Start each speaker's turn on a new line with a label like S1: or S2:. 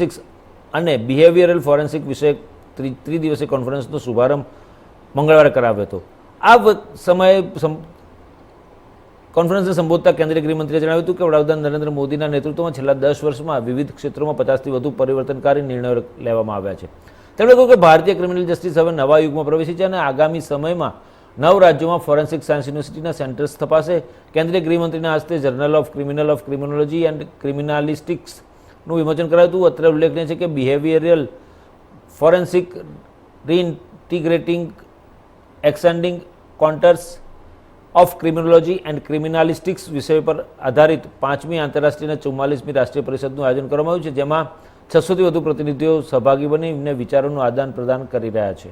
S1: Forensics અને behavioural forensic ત્રિ, ત્રિદિવસીય કોન્ફરન્સનો શુભારંભ મંગળવારે કરાવ્યો હતો. આ સમયે સમ- કોન્ફરન્સને સંબોધતા કેન્દ્રીય ગૃહમંત્રીએ જણાવ્યું હતું કે વડાપ્રધાન નરેન્દ્ર મોદીના નેતૃત્વમાં છેલ્લા દસ વર્ષમાં વિવિધ ક્ષેત્રોમાં પચાસથી વધુ પરિવર્તનકારી નિર્ણયો લેવામાં આવ્યા છે. તેમણે કહ્યું કે ભારતીય ક્રિમિનલ જસ્ટિસ હવે નવા યુગમાં પ્રવેશી છે અને આગામી સમયમાં નવ રાજ્યોમાં ફોરેન્સિક સાયન્સ યુનિવર્સિટીના સેન્ટર્સ તપાસે કેન્દ્રીય ગૃહમંત્રીના હસ્તે journal of criminal of criminology and ક્રિમિનાલિસ્ટિક્સનું વિમોચન કરાયું હતું. અત્રે ઉલ્લેખનીય છે કે behavioural forensic reintegrating extending contours of criminology and criminalistics વિષય પર આધારિત પાંચમી આંતરરાષ્ટ્રીય અને ચુમ્માલીસમી રાષ્ટ્રીય પરિષદનું આયોજન કરવામાં આવ્યું છે, જેમાં છસોથી વધુ પ્રતિનિધિઓ સહભાગી બની એમને વિચારોનું આદાન પ્રદાન કરી રહ્યા છે.